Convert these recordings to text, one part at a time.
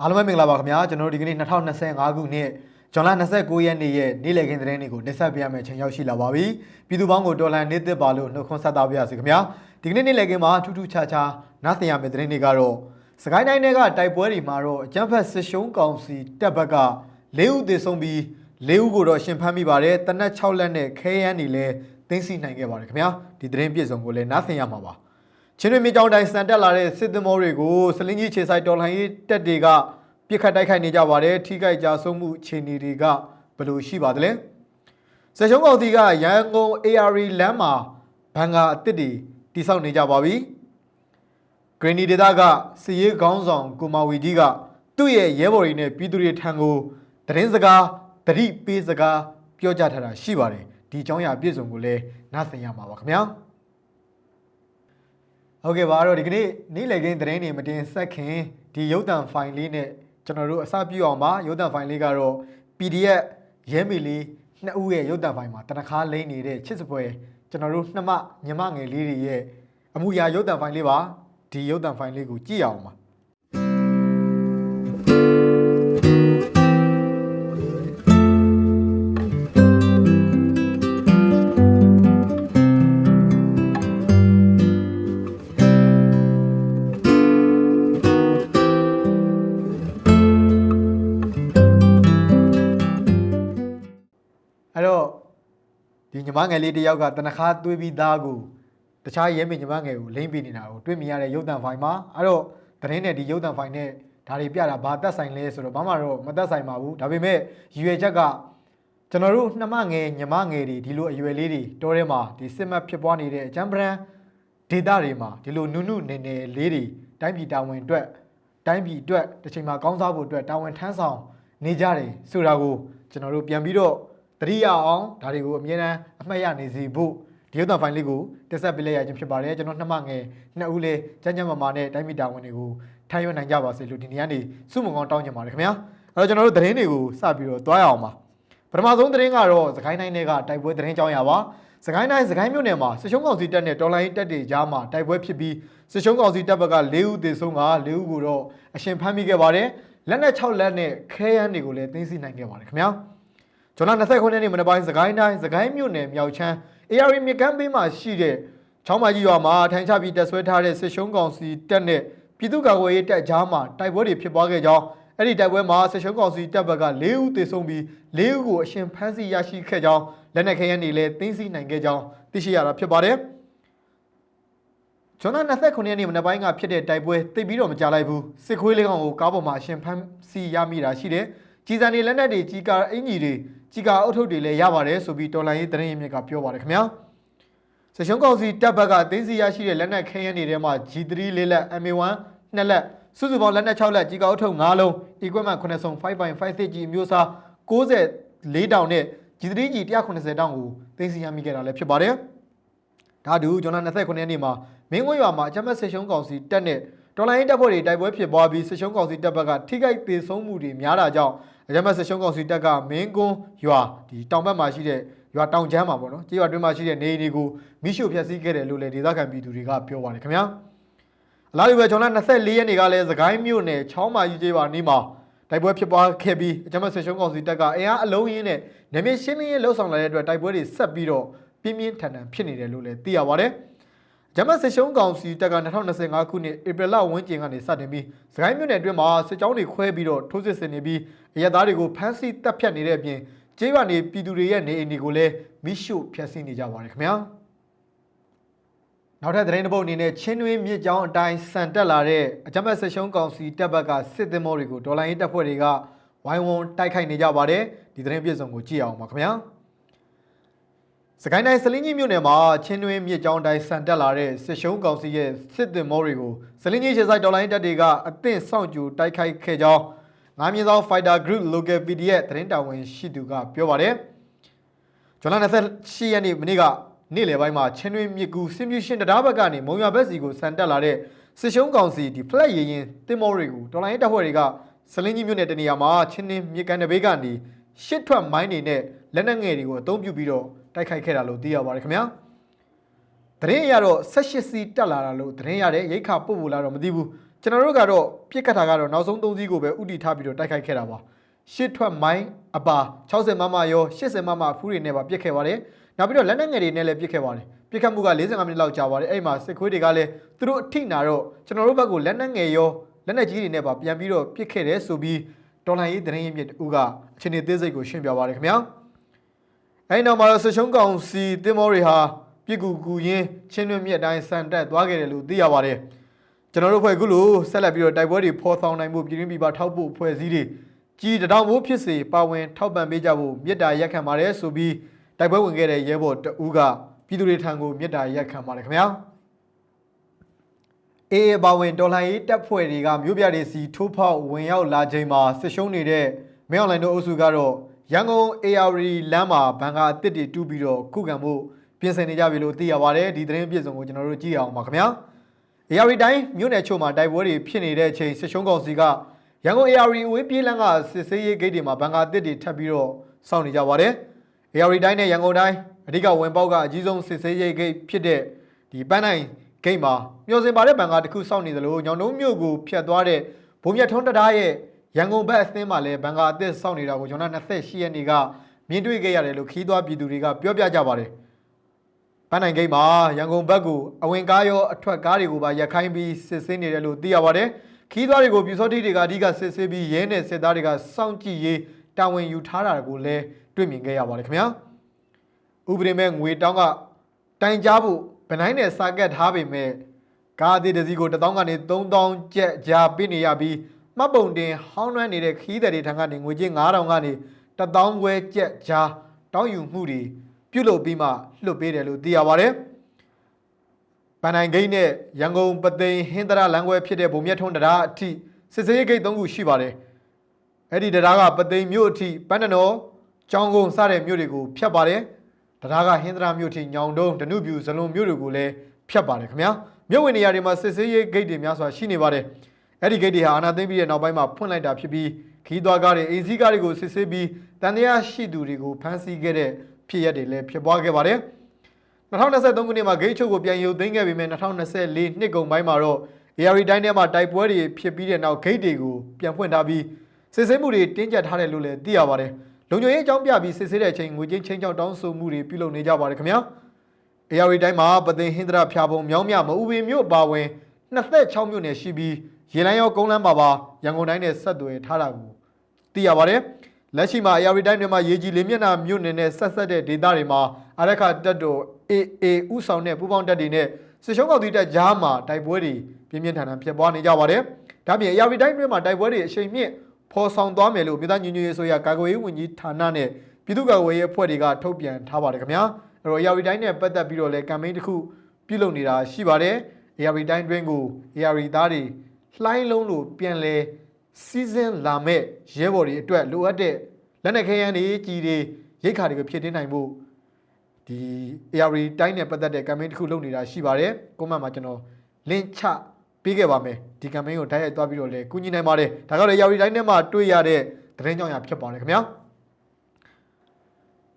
အားလုံးပဲမင်္ဂလာပါခင်ဗျာကျွန်တော်တို့ဒီကနေ့2025ခုနှစ်ဇွန်လ29ရက်နေ့ရဲ့နေ့လည်ခင်းသတင်းတွေကိုတင်ဆက်ပေးရမယ့်အချိန်ရောက်ရှိလာပါပြီပြည်သူပေါင်းကိုတော်လှန်နေသစ်ပါလို့နှုတ်ခွန်းဆက်သပါရစေခင်ဗျာဒီကနေ့နေ့လည်ခင်းမှာထူးထူးခြားခြားနားသင်ရမယ့်သတင်းတွေကတော့စကိုင်းတိုင်းတွေကတိုက်ပွဲတွေမှာတော့အကြမ်းဖက်စစ်ရှုံးကောင်စီတပ်ဘက်က၄ဦးသေဆုံးပြီး၄ဦးကိုတော့ရှင်ဖမ်းမိပါတယ်တနက်6လက်နဲ့ခဲယမ်းတွေလည်းသိမ်းဆည်းနိုင်ခဲ့ပါတယ်ခင်ဗျာဒီသတင်းပြည့်စုံကိုလည်းနားသင်ရမှာပါ ချင်းတွင်မြေကြောင်းတိုင်းစံတက်လာတဲ့စစ်သင်္ဘောတွေကိုစလင်းကြီးခြေဆိုင်တော်လှန်ရေးတပ်တွေကပြစ်ခတ်တိုက်ခိုက်နေကြပါတယ်ထိခိုက်ကြဆုံးမှုအခြေအနေတွေကဘယ်လိုရှိပါသလဲစက်ရှုံးကောင်စီကရန်ကုန် AR လမ်းမှာဘန်ကာအသစ်တွေတိစောက်နေကြပါပြီဂရနီဒေတာကစီရေးခေါင်းဆောင်ကိုမာဝီကြီးကသူ့ရဲ့ရဲဘော်တွေနဲ့ပြည်သူတွေထံကိုသတင်းစကားတတိပေးစကားပြောကြားထားတာရှိပါတယ်ဒီအကြောင်းအရာပြည့်စုံကိုလည်းနားဆင်ရမှာပါခင်ဗျာ ဟုတ်ကဲ့ပါအဲ့တော့ဒီကနေ့နေ့လည်ခင်းသတင်းတွေမတင်ဆက်ခင်ဒီရုပ်သံဖိုင်လေးနဲ့ကျွန်တော်တို့အစပြုအောင်ပါရုပ်သံဖိုင်လေးကတော့ PDF ရဲမေလေးနှစ်ဦးရဲ့ရုပ်သံဖိုင်မှာတနခါလိမ့်နေတဲ့ချစ်စပွဲကျွန်တော်တို့နှစ်မညီမငယ်လေးတွေရဲ့အမှုရာရုပ်သံဖိုင်လေးပါဒီရုပ်သံဖိုင်လေးကိုကြည့်အောင်ပါ ဒီညီမငယ်လေးတစ်ယောက်ကတနခါသွေးပြီးသားကိုတခြားရဲမေညီမငယ်ကိုလိမ့်ပေးနေတာကိုတွေ့မြင်ရတဲ့ရုပ်သံဖိုင်မှာအဲ့တော့သတင်းနဲ့ဒီရုပ်သံဖိုင်နဲ့ဒါတွေပြတာဘာသက်ဆိုင်လဲဆိုတော့ဘာမှတော့မသက်ဆိုင်ပါဘူးဒါပေမဲ့ရည်ရွယ်ချက်ကကျွန်တော်တို့နှမငယ်ညီမငယ်တွေဒီလိုအရွယ်လေးတွေတောထဲမှာဒီစစ်မှတ်ဖြစ်ပွားနေတဲ့အကြမ်းပရန်ဒေတာတွေမှာဒီလိုနုနုနေနေလေးတွေတိုင်းပြည်တာဝန်အတွက်တိုင်းပြည်အတွက်တစ်ချိန်မှာကောင်းစားဖို့အတွက်တာဝန်ထမ်းဆောင်နေကြတယ်ဆိုတာကိုကျွန်တော်တို့ပြန်ပြီးတော့ တတိယအောင်ဒါတွေကိုအမြဲတမ်းအမှတ်ရနေစီဖို့ဒီရုပ်သံဖိုင်လေးကိုတက်ဆက်ပေးလိုက်ရခြင်းဖြစ်ပါတယ်ကျွန်တော်နှမငယ်နှစ်ဦးလေးကျန်းကျန်းမာမာနဲ့တိုင်းပြည်တာဝန်တွေကိုထမ်းရွက်နိုင်ကြပါစေလို့ဒီနေ့ကနေစုမုံကောင်းတောင်းချင်ပါတယ်ခင်ဗျာအဲ့တော့ကျွန်တော်တို့သတင်းတွေကိုစပြီးတော့တွားရအောင်ပါပထမဆုံးသတင်းကတော့စကိုင်းတိုင်းတွေကတိုက်ပွဲသတင်းကြောင်းရပါစကိုင်းတိုင်းစကိုင်းမြို့နယ်မှာစစ်ရှုံးကောင်စီတပ်နဲ့တော်လိုင်းတပ်တွေကြားမှာတိုက်ပွဲဖြစ်ပြီးစစ်ရှုံးကောင်စီတပ်ဘက်က၄ဦးသေဆုံးက၄ဦးကိုတော့အရှင်ဖမ်းမိခဲ့ပါတယ်လက်နက်6လက်နဲ့ခဲယမ်းတွေကိုလည်းသိမ်းဆည်းနိုင်ခဲ့ပါတယ်ခင်ဗျာ ဇွန်လ29ရက်နေ့မနက်ပိုင်းစကိုင်းတိုင်းစကိုင်းမြို့နယ်မြောက်ချမ်း AR မြကမ်းဘေးမှာရှိတဲ့ချောင်းမကြီးရွာမှာထိုင်ချပြီးတက်ဆွဲထားတဲ့စစ်ရှုံးကောင်စီတပ်နဲ့ပြည်သူ့ကာကွယ်ရေးတပ်ကြားမှာတိုက်ပွဲတွေဖြစ်ပွားခဲ့ကြောင်းအဲ့ဒီတိုက်ပွဲမှာစစ်ရှုံးကောင်စီတပ်ဘက်က၄ဦးသေဆုံးပြီး၄ဦးကိုအရှင်ဖမ်းဆီးရရှိခဲ့ကြောင်းလက်နက်ခဲယမ်းတွေလည်းသိမ်းဆည်းနိုင်ခဲ့ကြောင်းသိရှိရတာဖြစ်ပါတယ်။ဇွန်လ29ရက်နေ့မနက်ပိုင်းကဖြစ်တဲ့တိုက်ပွဲသိပ်ပြီးတော့မကြလိုက်ဘူးစစ်ခွေးလေးကောင်ကိုကားပေါ်မှာအရှင်ဖမ်းဆီးရမိတာရှိတယ်ကြီးစံတွေလက်နက်တွေကြီးကာအင်ကြီးတွေ ကြီးကာအုတ်ထုပ်တွေလည်းရပါတယ်ဆိုပြီးတော်လိုင်းရေးသတင်းရင်းမြစ်ကပြောပါတယ်ခင်ဗျာစစ်ရှုံးကောင်စီတပ်ဘက်ကအသိမ်းစီရရှိတဲ့လက်နက်ခဲယမ်းတွေထဲမှာ G3 လေးလက် MA1 နှစ်လက်စုစုပေါင်းလက်နက်6လက်ကြီးကာအုတ်ထုပ်5လုံး equipment 9စုံ 5.56G အမျိုးအစား94တောင်နဲ့ G3G 190တောင်ကိုသိမ်းစီရမိခဲ့တာလည်းဖြစ်ပါတယ်ဒါတူဇွန်လ29ရက်နေ့မှာမင်းဝဲရွာမှာအကြမ်းဖက်ဆစ်ရှုံးကောင်စီတပ်နဲ့တော်လိုင်းရေးတပ်ဖွဲ့တွေတိုက်ပွဲဖြစ်ပွားပြီးဆစ်ရှုံးကောင်စီတပ်ဘက်ကထိခိုက်ဒေဆုံးမှုတွေများတာကြောင့် အကြမ်းဖက်ဆစ်ရှုံးကောင်စီတပ်ကမင်းကွန်းရွာဒီတောင်ဘက်မှာရှိတဲ့ရွာတောင်ချမ်းမှာပေါ့နော်ကြေးရွာတွင်းမှာရှိတဲ့နေအိမ်တွေကိုမိရှုဖျက်ဆီးခဲ့တယ်လို့လည်းဒေသခံပြည်သူတွေကပြောပါတယ်ခင်ဗျာအလားတူပဲဇွန်လ24ရက်နေ့ကလည်းသခိုင်းမြို့နယ်ချောင်းမာကြီးကျေးရွာနီးမှာတိုက်ပွဲဖြစ်ပွားခဲ့ပြီးအကြမ်းဖက်ဆစ်ရှုံးကောင်စီတပ်ကအင်အားအလုံးရင်းနဲ့နေမင်းရှင်းလင်းရေးလှုပ်ဆောင်လာတဲ့အတွက်တိုက်ပွဲတွေဆက်ပြီးတော့ပြင်းပြင်းထန်ထန်ဖြစ်နေတယ်လို့လည်းသိရပါတယ်။ဂျမတ်စစ်ရှုံးကောင်စီတပ်က2025ခုနှစ်ဧပြီလဝန်းကျင်ကနေစတင်ပြီးစကိုင်းမြို့နယ်အတွင်းမှာစစ်ကြောင်းတွေခွဲပြီးတော့ထိုးစစ်ဆင်နေပြီး အရက်သားတွေကိုဖမ်းဆီးတပ်ဖြတ်နေတဲ့အပြင်ကျေးရွာနေပြည်သူတွေရဲ့နေအိမ်တွေကိုလည်းမိရှို့ဖျက်ဆီးနေကြပါတယ်ခင်ဗျာနောက်ထပ်သတင်းတစ်ပုဒ်အနေနဲ့ချင်းတွင်းမြစ်ကြောင်းအတိုင်းစံတက်လာတဲ့အကြမ်းဖက်စစ်ရှုံးကောင်စီတပ်ဘက်ကစစ်သင်္ဘောတွေကိုဒေါ်လာရင်းတပ်ဖွဲ့တွေကဝိုင်းဝန်းတိုက်ခိုက်နေကြပါတယ်ဒီသတင်းပြည့်စုံကိုကြည့်အောင်ပါခင်ဗျာစကိုင်းတိုင်းစလင်းကြီးမြို့နယ်မှာချင်းတွင်းမြစ်ကြောင်းတိုင်းစံတက်လာတဲ့စစ်ရှုံးကောင်စီရဲ့စစ်သည်မောတွေကိုစလင်းကြီးရှေ့ဆိုင်တော်လိုင်းတပ်တွေကအသင့်ဆောင်ကြူတိုက်ခိုက်ခဲ့ကြောင်း ငါးမြင့်သော Fighter Group Local PDF သတင်းတာဝန်ရှိသူကပြောပါတယ်။ဇွန်လ28ရက်နေ့မနေ့ကနေ့လယ်ပိုင်းမှာချင်းတွင်းမြစ်ကူစင်မြူရှင်တရားဘက်ကနေမုံရဘက်စီကိုစံတက်လာတဲ့စစ်ရှုံးကောင်စီဒီ flat ရင်ရင်တင်မောတွေကိုတော်လိုင်းတပ်ဖွဲ့တွေကစလင်းကြီးမြို့နယ်တနေရာမှာချင်းတွင်းမြစ်ကန်တဲ့ဘေးကနေရှစ်ထွက်မိုင်းတွေနဲ့လက်နက်ငယ်တွေကိုအသုံးပြုပြီးတော့တိုက်ခိုက်ခဲ့တာလို့သိရပါတယ်ခင်ဗျာ။သတင်းရတော့18စီတက်လာတာလို့သတင်းရတဲ့ရိတ်ခါပို့ပို့လာတော့မသိဘူး ကျွန်တော်တို့ကတော့ပြစ်ခတ်တာကတော့နောက်ဆုံး၃စီးကိုပဲဥတီထားပြီးတော့တိုက်ခိုက်ခဲ့တာပါရှစ်ထွက်မိုင်းအပါ60မမရော80မမဖူးတွေနဲ့ပါပြစ်ခဲ့ပါတယ်နောက်ပြီးတော့လက်နက်ငယ်တွေနဲ့လည်းပြစ်ခဲ့ပါတယ်ပြစ်ခတ်မှုက45မိနစ်လောက်ကြာပါတယ်အဲ့မှာစစ်ခွေးတွေကလည်းသူတို့အထိနာတော့ကျွန်တော်တို့ဘက်ကလက်နက်ငယ်ရောလက်နက်ကြီးတွေနဲ့ပါပြန်ပြီးတော့ပြစ်ခဲ့တယ်ဆိုပြီးတော်လိုင်းရေးသတင်းရင်းမြစ်တူကအချိန်သေးစိတ်ကိုရှင်းပြပါတယ်ခင်ဗျာအဲ့နောက်မှာတော့ဆရှုံးကောင်စီတင်မောတွေဟာပြစ်ကူကူရင်းချင်းတွင်းမြက်တိုင်းစံတက်သွားခဲ့တယ်လို့သိရပါတယ် ကျွန်တော်တို့ဖွဲ့ခုလိုဆက်လက်ပြီးတော့တိုက်ပွဲတွေဖော်ဆောင်နိုင်မှုပြည်တွင်းပြည်ပထောက်ပို့ဖွဲ့စည်းတွေကြီးတထောင်မိုးဖြစ်စေပါဝင်ထောက်ပံ့ပေးကြဖို့မြစ်တာရက်ခံပါတယ်ဆိုပြီးတိုက်ပွဲဝင်ခဲ့တဲ့ရဲဘော်တဦးကပြည်သူတွေထံကိုမြစ်တာရက်ခံပါတယ်ခင်ဗျာအေးပါဝင်ဒေါ်လာရေးတပ်ဖွဲ့တွေကမြို့ပြတွေစီထိုးဖောက်ဝင်ရောက်လာချိန်မှာဆစ်ရှုံးနေတဲ့မင်းအွန်လိုင်းတို့အုပ်စုကတော့ရန်ကုန် AR လမ်းမှာဘန်ကာအစ်စ်တွေတူးပြီးတော့ခုခံမှုပြင်ဆင်နေကြပြီလို့သိရပါတယ်ဒီသတင်းပြည့်စုံကိုကျွန်တော်တို့ကြည့်အောင်ပါခင်ဗျာ AR တိုင်းမြို့နယ်ချို့မှာတိုက်ပွဲတွေဖြစ်နေတဲ့အချိန်စစ်ရှုံးကောင်စီကရန်ကုန် AR ဝေးပြေးလန်းကစစ်ဆေးရေးဂိတ်တွေမှာဘန်ကာတစ်တွေထပ်ပြီးတော့စောင့်နေကြပါတယ်။ AR တိုင်းနဲ့ရန်ကုန်တိုင်းအဓိကဝင်ပေါက်ကအကြီးဆုံးစစ်ဆေးရေးဂိတ်ဖြစ်တဲ့ဒီပန်းနိုင်ဂိတ်မှာမျောစင်ပါတဲ့ဘန်ကာတစ်ခုစောင့်နေသလိုညောင်တုံးမြို့ကိုဖျက်သွားတဲ့ဘုံမြတ်ထုံးတံတားရဲ့ရန်ကုန်ဘက်အသင်းမှာလည်းဘန်ကာအသစ်စောင့်နေတာကိုကျွန်တော်28ရက်နေ့ကမြင်တွေ့ခဲ့ရတယ်လို့ခီးသွွားပြည်သူတွေကပြောပြကြပါတယ်။ ပန်းနိုင်ဂိတ်မှာရန်ကုန်ဘက်ကိုအဝင်ကားရောအထွက်ကားတွေကိုပါရက်ခိုင်းပြီးစစ်ဆေးနေတယ်လို့သိရပါတယ်။ခီးသွားတွေကိုပြူစောတိတွေကအဓိကစစ်ဆေးပြီးရဲနဲ့စစ်သားတွေကစောင့်ကြည့်ရေးတာဝန်ယူထားတာကိုလည်းတွေ့မြင်ခဲ့ရပါတယ်ခင်ဗျာ။ဥပဒေမဲ့ငွေတောင်းကတိုင်ကြားဖို့ဗနိုင်နဲ့စာကတ်ထားပေမဲ့ကားအသေးတစ်စီးကို1000ကနေ3000ကျပ်ကြားပေးနေရပြီးမှတ်ပုံတင်ဟောင်းနှွမ်းနေတဲ့ခီးသည်တွေထံကနေငွေချင်း9000ကနေ1000ခွဲကျပ်ကြားတောင်းယူမှုတွေ ပြုတ်လုပ်ပြီးမှလွှတ်ပေးတယ်လို့သိရပါတယ်။ပန်နိုင်ဂိတ်နဲ့ရန်ကုန်ပသိမ်ဟင်းတရလမ်းခွဲဖြစ်တဲ့ဗုံမြတ်ထုံးတရားအထိစစ်စေးဂိတ်၃ခုရှိပါတယ်။အဲ့ဒီတရားကပသိမ်မြို့အထိပန်းတနော်ကြောင်ကုန်းစတဲ့မြို့တွေကိုဖျက်ပါတယ်။တရားကဟင်းတရမြို့အထိညောင်တုံးဒနုပြူဇလုံမြို့တွေကိုလည်းဖျက်ပါတယ်ခင်ဗျာ။မြို့ဝင်နေရာတွေမှာစစ်စေးဂိတ်တွေများစွာရှိနေပါတယ်။အဲ့ဒီဂိတ်တွေဟာအာနာသိမ့်ပြီးတဲ့နောက်ပိုင်းမှာဖွင့်လိုက်တာဖြစ်ပြီးခီးသွားကားတွေအိမ်စီးကားတွေကိုစစ်ဆေးပြီးတန်တရားရှိသူတွေကိုဖမ်းဆီးခဲ့တဲ့ ဖြစ်ရပ်တွေလည်းဖြစ်ပွားခဲ့ပါတယ်။2023ခုနှစ်မှာဂိတ်ချုပ်ကိုပြန်ရုပ်သိမ်းခဲ့ပေမဲ့2024နှစ်ကုန်ပိုင်းမှာတော့ AR တိုင်းထဲမှာတိုက်ပွဲတွေဖြစ်ပြီးတဲ့နောက်ဂိတ်တွေကိုပြန်ဖွင့်ထားပြီးစစ်ဆေးမှုတွေတင်းကျပ်ထားတယ်လို့လည်းသိရပါတယ်။လုံခြုံရေးအကြောင်းပြပြီးစစ်ဆေးတဲ့အချိန်ငွေချင်းချင်းချောင်းတောင်းဆိုမှုတွေပြုလုပ်နေကြပါတယ်ခင်ဗျာ။ AR တိုင်းမှာပသိမ်ဟင်္ဒရာဖျာပုံမြောင်းမြမအူပင်မြို့ပါဝင်26မြို့နယ်ရှိပြီးရေလိုင်းရောကုန်းလန်းပါပါရန်ကုန်တိုင်းနဲ့ဆက်သွယ်ထားတာကိုသိရပါတယ်။ လက်ရှိမှာ AR တိုင်းတွေမှာရေကြီးလေးမျက်နှာမြို့နယ်နဲ့ဆက်ဆက်တဲ့ဒေသတွေမှာအရက်ခတက်တော် AA ဥဆောင်တဲ့ပူးပေါင်းတပ်တွေနဲ့စစ်ရှုံးကောက်တီတပ်ကြားမှာတိုက်ပွဲတွေပြင်းပြင်းထန်ထန်ဖြစ်ပွားနေကြပါတယ်။ဒါပြင် AR တိုင်းတွေမှာတိုက်ပွဲတွေအချိန်မြင့်ဖော်ဆောင်သွားမယ်လို့မြေသားညညရေးဆိုရကာကွယ်ရေးဝန်ကြီးဌာနနဲ့ပြည်သူ့ကာကွယ်ရေးအဖွဲ့တွေကထုတ်ပြန်ထားပါတယ်ခင်ဗျာ။အဲ့တော့ AR တိုင်းနဲ့ပတ်သက်ပြီးတော့လည်းကမ်ပိန်းတစ်ခုပြုလုပ်နေတာရှိပါတယ်။ AR တိုင်းတွင်းကို AR သားတွေလှိုင်းလုံးလို့ပြန်လဲ စီဇန်လာမဲ့ရဲဘော်တွေအတွက်လိုအပ်တဲ့လက်နက်ခဲယမ်းတွေကြီးတွေရိတ်ခါတွေကိုဖြည့်တင်းနိုင်ဖို့ဒီ AR တိုင်းနဲ့ပတ်သက်တဲ့ campaign တစ်ခုလုပ်နေတာရှိပါတယ်။ကွန်မန့်မှာကျွန်တော် link ချပေးခဲ့ပါမယ်။ဒီ campaign ကိုတိုက်ရိုက်သွားပြီးတော့လည်းကူညီနိုင်ပါတယ်။ဒါကတော့ AR တိုင်းထဲမှာတွေ့ရတဲ့သတင်းကြောင့်ရဖြစ်ပါတယ်ခင်ဗျာ။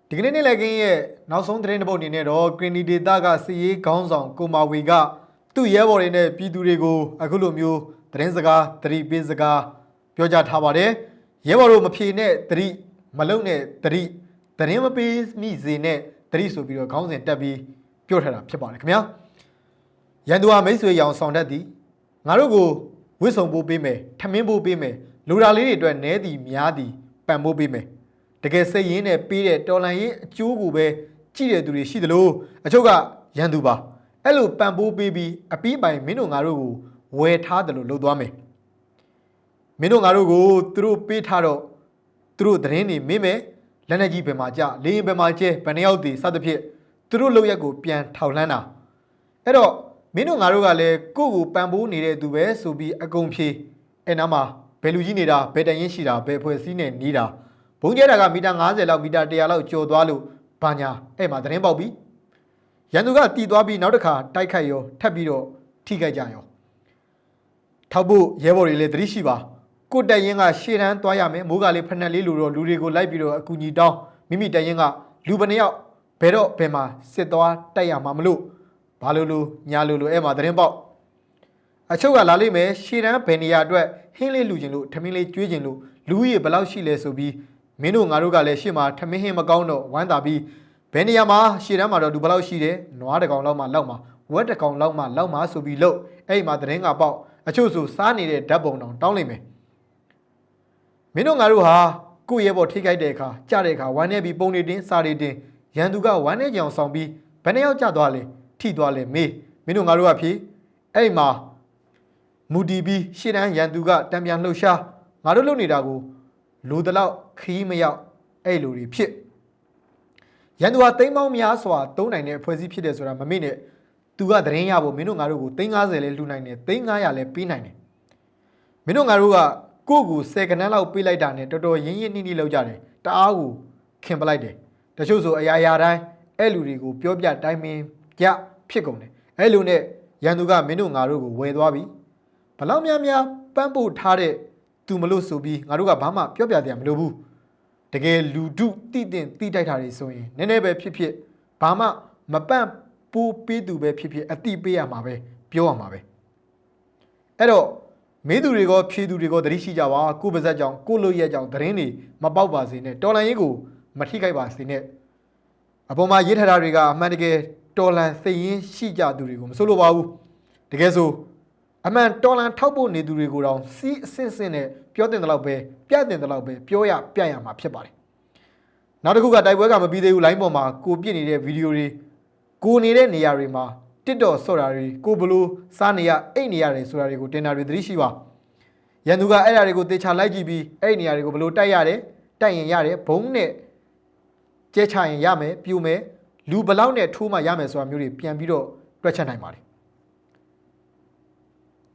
ဒီကနေ့နေ့လည်ခင်းရဲ့နောက်ဆုံးသတင်းတစ်ပုဒ်အနေနဲ့တော့ Green Data ကစီရေးခေါင်းဆောင်ကိုမာဝီကသူ့ရဲဘော်တွေနဲ့ပြည်သူတွေကိုအခုလိုမျိုးသတင်းစကားသတိပေးစကား ပြောကြားထားပါတယ်။ရဲဘော်တို့မဖြေနဲ့သတိမလုံနဲ့သတိသတင်းမပေးမိစေနဲ့သတိဆိုပြီးတော့ခေါင်းစဉ်တက်ပြီးပြောထားတာဖြစ်ပါတယ်ခင်ဗျာ။ရန်သူဟာမိတ်ဆွေရောင်ဆောင်တတ်သည်ငါတို့ကိုဝစ်ဆုံပိုးပေးမယ်ထမင်းပိုးပေးမယ်လူရာလေးတွေအတွက်နဲသည်များသည်ပံပိုးပေးမယ်တကယ်စိတ်ရင်းနဲ့ပေးတဲ့တော်လန်ရေးအကျိုးကိုပဲကြည့်တဲ့သူတွေရှိသလိုအချို့ကရန်သူပါအဲ့လိုပံပိုးပေးပြီးအပီးပိုင်မင်းတို့ငါတို့ကိုဝယ်ထားတယ်လို့လုပ်သွားမယ် မင်းတို့ငါတို့ကိုသူတို့ပေးထားတော့သူတို့သတင်းတွေမင်းမယ်လက်နေကြီးဘယ်မှာကြလေရင်ဘယ်မှာကျဲဘယ်နှယောက်တည်စသဖြင့်သူတို့လောက်ရက်ကိုပြန်ထောက်လှမ်းတာအဲ့တော့မင်းတို့ငါတို့ကလည်းကိုယ့်ကိုပံပိုးနေတဲ့သူပဲဆိုပြီးအကုန်ဖြေအဲ့နားမှာဘယ်လူကြီးနေတာဘယ်တရင်ရှိတာဘယ်ဖွဲ့စည်းနေနေတာဘုံကျဲတာကမီတာ90လောက်မီတာ100လောက်ကျော်သွားလို့ဘာညာအဲ့မှာသတင်းပေါက်ပြီရန်သူကတီသွားပြီးနောက်တစ်ခါတိုက်ခိုက်ရောထပ်ပြီးတော့ထိခိုက်ကြရောထောက်ဖို့ရဲဘော်တွေလည်းသတိရှိပါ ကိုတက်ရင်ကရှေ့တန်းသွားရမယ်မိုးကလေးဖက်နှက်လေးလိုတော့လူတွေကိုလိုက်ပြီးတော့အကူကြီးတောင်းမိမိတက်ရင်ကလူဘယ်နှယောက်ဘယ်တော့ဘယ်မှာစစ်သွားတိုက်ရမှာမလို့ဘာလို့လို့ညာလို့လို့အဲ့မှာသတင်းပေါက်အချုပ်ကလာလိမ့်မယ်ရှေ့တန်းဘယ်နေရာအတွက်ဟင်းလေးလူချင်းလို့ထမင်းလေးကျွေးချင်းလို့လူကြီးဘယ်လောက်ရှိလဲဆိုပြီးမင်းတို့ငါတို့ကလည်းရှေ့မှာထမင်းဟင်းမကောင်းတော့ဝမ်းသာပြီးဘယ်နေရာမှာရှေ့တန်းမှာတော့လူဘယ်လောက်ရှိတယ်နွားတစ်ကောင်လောက်မှလောက်မှဝက်တစ်ကောင်လောက်မှလောက်မှဆိုပြီးလို့အဲ့ဒီမှာသတင်းကပေါက်အချို့ဆိုစားနေတဲ့ဓာတ်ပုံတောင်တောင်းလိုက်မယ် မင်းတို့ငါတို့ဟာကိုယ့်ရဲ့ဘော်ထိခိုက်တဲ့အခါကြတဲ့အခါဝမ်းနေပြီးပုံနေတင်းစားနေတင်းရန်သူကဝမ်းနေကြအောင်ဆောင်ပြီးဘယ်နှယောက်ကြသွားလဲထိသွားလဲမေးမင်းတို့ငါတို့ကဖြေအဲ့ဒီမှာမူတီပြီးရှေ့တန်းရန်သူကတံပြန်လှုပ်ရှားငါတို့လုပ်နေတာကိုလိုတလောက်ခီးမရောက်အဲ့လိုတွေဖြစ်ရန်သူဟာတိမ်ပေါင်းများစွာသုံးနိုင်တဲ့အဖွဲ့အစည်းဖြစ်တယ်ဆိုတာမမေ့နဲ့သူကသတင်းရဖို့မင်းတို့ငါတို့ကို350လဲလှူနိုင်တယ်300လဲပေးနိုင်တယ်မင်းတို့ငါတို့က ကိုယ့်ကို10ကနန်းလောက်ပေးလိုက်တာနဲ့တော်တော်ရင်းရင်းနှီးနှီးလောက်ကြတယ်တအားကိုခင်ပလိုက်တယ်တချို့ဆိုအရာရာတိုင်းအဲ့လူတွေကိုပြောပြတိုင်းမင်းကြဖြစ်ကုန်တယ်အဲ့လိုနဲ့ရန်သူကမင်းတို့ငါတို့ကိုဝယ်သွားပြီဘလောက်များများပန်းပို့ထားတဲ့သူမလို့ဆိုပြီးငါတို့ကဘာမှပြောပြတယ်မလို့ဘူးတကယ်လူဒုတိတင်တိတိုက်တာတွေဆိုရင်နည်းနည်းပဲဖြစ်ဖြစ်ဘာမှမပန့်ပိုးပေးသူပဲဖြစ်ဖြစ်အတိပေးရမှာပဲပြောရမှာပဲအဲ့တော့ မေးသူတွေကဖြေသူတွေကသတိရှိကြပါကိုပါဇက်ကြောင့်ကိုလို့ရဲ့ကြောင့်သတင်းတွေမပေါက်ပါစေနဲ့တော်လန်ရေးကိုမထိခိုက်ပါစေနဲ့အပေါ်မှာရေးထတာတွေကအမှန်တကယ်တော်လန်စိတ်ရင်းရှိကြသူတွေကိုမဆိုလိုပါဘူးတကယ်ဆိုအမှန်တော်လန်ထောက်ဖို့နေသူတွေကိုတော့စီးအဆင့်ဆင့်နဲ့ပြောတင်တယ်လို့ပဲပြတင်တယ်လို့ပဲပြောရပြရမှာဖြစ်ပါတယ်။နောက်တစ်ခုကတိုက်ပွဲကမပြီးသေးဘူး line ပေါ်မှာကိုပြစ်နေတဲ့ဗီဒီယိုတွေကိုနေတဲ့နေရာတွေမှာ တစ်တော်ဆော့တာတွေကိုဘလို့စားနေရအိတ်နေရတယ်ဆိုတာတွေကိုတင်တာတွေသတိရှိပါ။ရန်သူကအဲ့ဓာတွေကိုတေချာလိုက်ကြည့်ပြီးအဲ့ဒီနေရာတွေကိုဘလို့တိုက်ရတယ်တိုက်ရင်ရတယ်ဘုံနဲ့ကျဲချရင်ရမယ်ပြူမယ်လူဘလောက်နဲ့ထိုးမှရမယ်ဆိုတာမျိုးတွေပြန်ပြီးတော့တွက်ချက်နိုင်ပါတယ်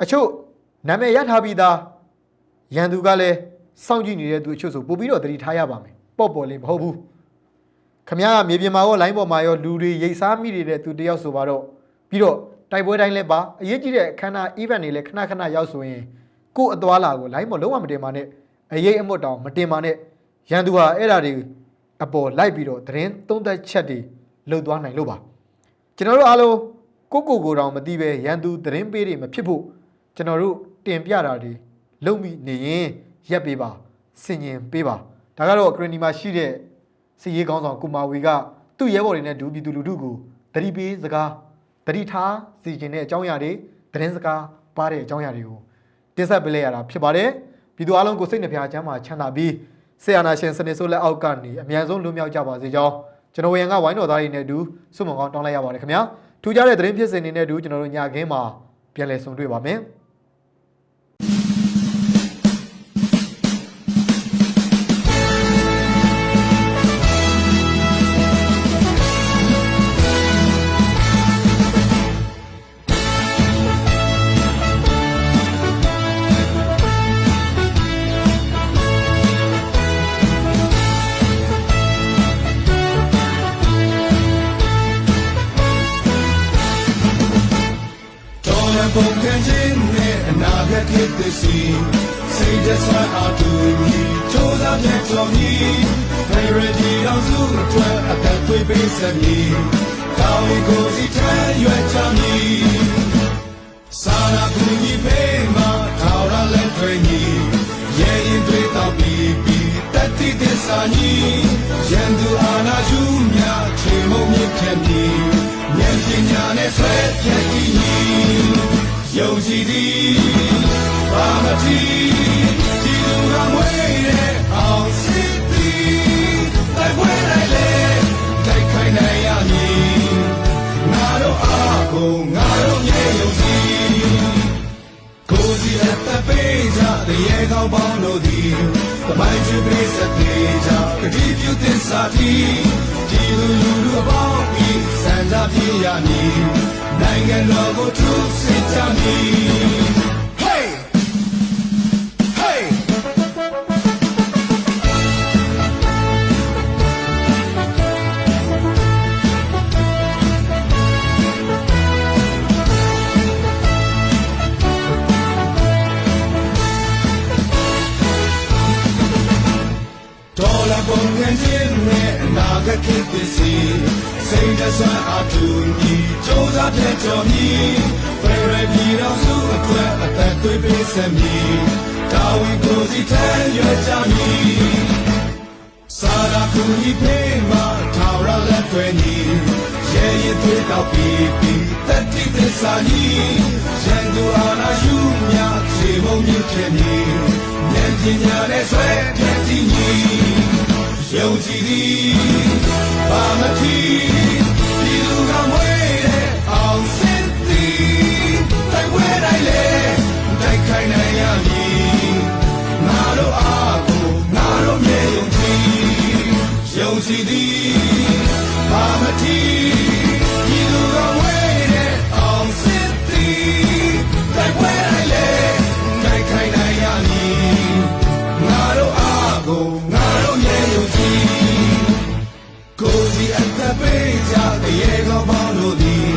အချို့နာမည်ရထားပြီးသားရန်သူကလည်းစောင့်ကြည့်နေတဲ့သူအချို့ဆိုပို့ပြီးတော့သတိထားရပါမယ်ပေါ့ပေါ်လေးမဟုတ်ဘူးခမ ्या ကမြေပြင်မှာရောလိုင်းပေါ်မှာရောလူတွေရိတ်စားမိနေတဲ့သူတယောက်ဆိုပါတော့ ပြီးတော့တိုက်ပွဲတိုင်းလည်းပါအရေးကြီးတဲ့အခမ်းအနား event တွေလည်းခဏခဏရောက်ဆိုရင်ကို့အသွားလာကိုလိုင်းပေါ်လုံးဝမတင်ပါနဲ့အရေးအမွတ်တောင်မတင်ပါနဲ့ရန်သူဟာအဲ့ဒါတွေအပေါ်လိုက်ပြီးတော့သတင်းသုံးသက်ချက်တွေလှုပ်သွားနိုင်လို့ပါကျွန်တော်တို့အားလုံးကိုကိုကိုတောင်မသိပဲရန်သူသတင်းပေးတွေမဖြစ်ဖို့ကျွန်တော်တို့တင်ပြတာတွေလုံမိနေရင်ရက်ပေးပါစင်ញင်ပေးပါဒါကတော့ဂရနီမှာရှိတဲ့စီရေးကောင်းဆောင်ကုမာဝီကသူ့ရဲဘော်တွေနဲ့ဒူပြည်သူလူထုကိုတတိပေးစကား တတိထားစီခြင်းတဲ့အကြောင်းအရာတွေသတင်းစကားပါတဲ့အကြောင်းအရာတွေကိုတင်ဆက်ပေးလိုက်ရတာဖြစ်ပါတယ်ပြည်သူအားလုံးကိုစိတ်နှပြချမ်းသာချမ်းသာပြီးဆေအာနာရှင်စနစ်ဆိုးလက်အောက်ကနေအမြန်ဆုံးလွတ်မြောက်ကြပါစေကြောင်းကျွန်တော်ဝေယံကဝိုင်းတော်သားတွေနဲ့အတူစုမုံကောင်းတောင်းလိုက်ရပါတယ်ခင်ဗျာထူးခြားတဲ့သတင်းဖြစ်စဉ်တွေနဲ့အတူကျွန်တော်တို့ညခင်းမှာပြန်လည်ဆုံတွေ့ပါမယ် တ်ဖြစ်သည်စီစိတ်သက်ဆွမ်းအားတူညီချိုးစားပြန်ကြော်မီ Favorite တော်စုအတွက်အသက်သွေးပေးဆက်မီကောင်းကိုစီထမ်းရွက်ချမီစာရာကူညီပေးမှာထောက်ရလက်တွေညီရဲ့ရင်တွေတော့ပြီးပြီးတတိသစ္စာညီရန်သူအာနာ ယူမြချေမုံမြင့်ခဲ့မီဉာဏ်ပညာနဲ့ဆွဲပြည့်ညီယုံကြည်သည်ဘာမတိဒီလူကမွေးတဲ့အောင်စစ်သည်တိုက်ပွဲလိုက်လေတိုက်ခိုင်းနိုင်ရမည်ငါတို့အားကိုငါတို့မြေယုံကြည်ကိုစီအသက်ပေးကြတဲ့ရေကောင်းပေါင်းတို့သည်တမိုင်းချပေးစတဲ့ကြကတိပြုသစ္စာတီဒီလူလူလူအပေါင်းပြီးစံစားပြရမည် နိုင်ငံတော်ကိုထုစစ်ကြမည် Hey Hey ဒေါ်လာပုံငန်းချင်းနဲ့အနာဂတ်ခေတ်ပစ္စည်း စိစိတ်သက်ဆွမ်းအားတူညီစူးစမ်းပြန်ကြော်မြည်ဖယ်ရပြည်တော်စုအတွက်အသက်သွေးပေးဆက်မည်တာဝန်ကိုစီထမ်းရွက်ကြမည်စာရာကူညီဖေးမှာထာဝရလက်တွဲညီရဲရဲသွေးတောက်ပြီးပြီးတက်တိသစ္စာကြီးရန်သူအာနာယူမြခြေမုံမြင့်ဖြစ်နေဉာဏ်ပညာနဲ့ဆွဲပြည့်စည်ညီယုံကြည်သည် ပေးကြတဲ့ရေကောပေါင်းတို့သည်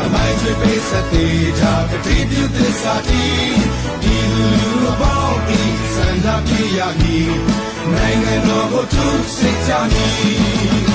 အမိုင်းချွေပေးဆက်သေးကြကတိပြုသစ္စာတီဒီလူလူပေါင်းပြီးစန္ဒပြရမည်နိုင်ငံတော်ကိုသူစိတ်ကြမည်